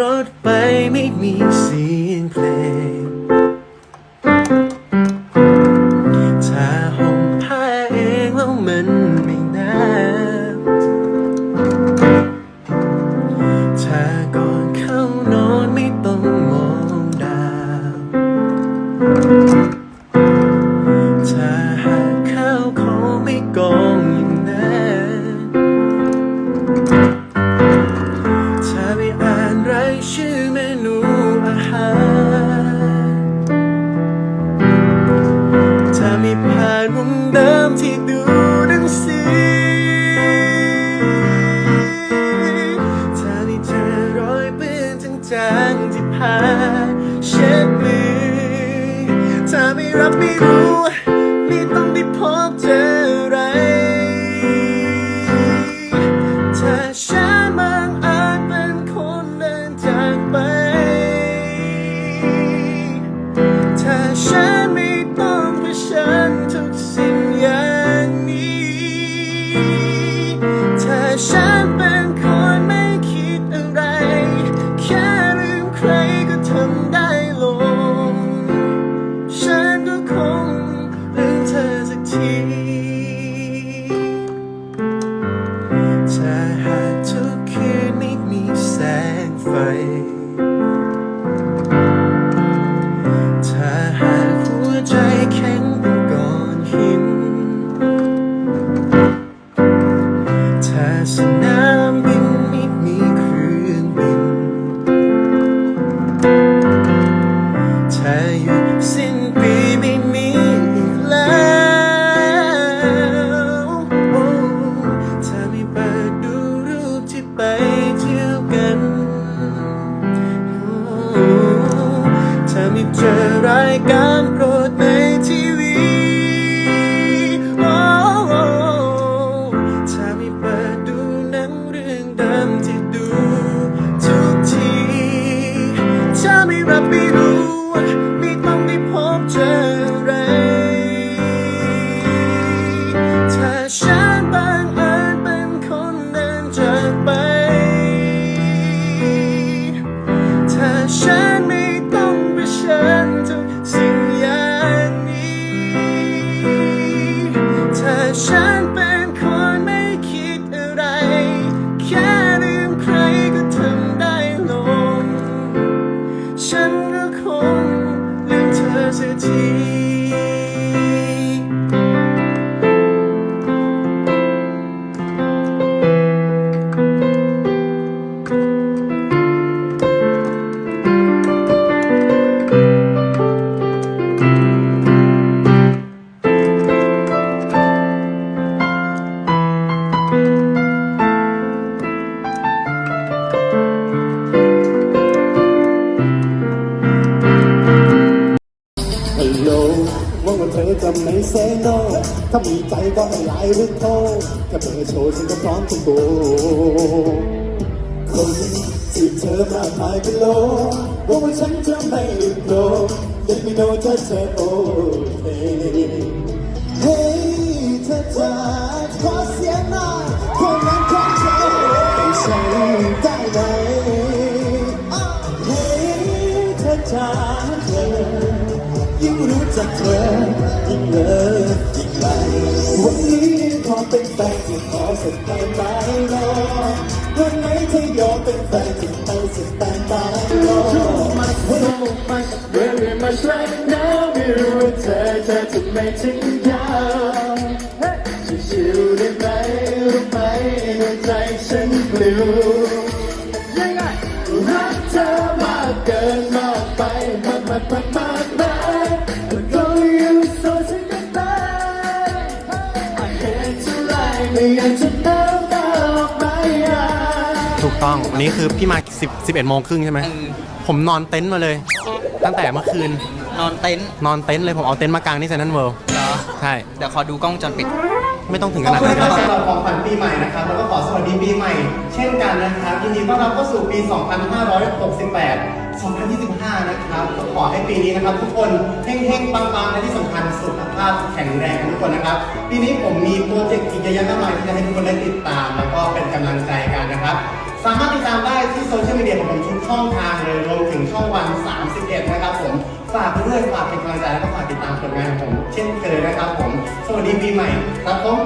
รถไปไม่มีเสียงเพลง ถ้าห่มผ้าเองแล้วมัน ที่ดู ไม่เจอรายการโปรดในทีวีโอ้ถ้าไม่เปิดดูหนังเรื่องเดิมที่ดูทุกทีถ้าไม่รับไม่รู้ อ ว่าเธอจะไม่เซโนถ้ามีใจก็ให้ไลน์หรือโทรแค่เบอร์โชว์ฉันก็พร้อมจะโกคนจีบเธอมากมายเป็นโลวังว่าฉันจะไม่หลุดโลเด็กไม่โดนเธอเธอโอเคเฮ้ยเธอจะขอเสียงหน่อยคนนั้นของเธอให้ฉันได้ไหมเฮ้ยเธอจะเธอยิ่งรู้จัก เธอยิ่งเลิศยิ่งไกลวันนี้ขอเป็นแฟนที่ขอสแตนบายรอวันไหนเธอยอมเป็นแฟนที่ต้องสแตนบายรอ Too much, so much, Very much right now ไม่รู้ว่าเธอเธอจะไม่ถึงยาวชิวได้ไหมรู้ไหมหัวใจฉันปลิว ถูกต้องวันนี้คือพี่มา10 11โมงครึ่งใช่ไหม ผมนอนเต็นท์มาเลย ตั้งแต่เมื่อคืนนอนเต็นท์นอนเต็นท์เลยผมเอาเต็นท์มากางที่เซนทรัลเวิลด์เหรอ ใช่ เดี๋ยวขอดูกล้องวงจรปิด ไม่ต้องถึงขขอบนาดคุณนั้นนะครับสำหรับของขวัญปีใหม่นะครับแล้วก็ขอสวัสดีปีใหม่ เช่นกันนะครับยินดีต้อนรับเข้าสู่ปี 2568 2025 นะครับก็ขอให้ปีนี้นะครับ ทุกคนเฮงๆปังๆและที่สำคัญสุขภาพแข็งแรงกันทุกคนนะครับ ปีนี้ผมมีโปรเจกต์อีกเยอะแยะมากมายที่จะให้ทุกคนได้ติดตาม แล้วก็เป็นกำลังใจกันนะครับ สามารถติดตามได้ที่โซเชียลมีเดียของผมทุกช่องทางเลยรวมถึงช่องวัน 31 นะครับผม ฝากไปด้วยฝากเป็นกำลังใจแล้วก็ฝากติดตามผลงานของผมเช่นเคยนะครับผม สวัสดีปีใหม่ครับผม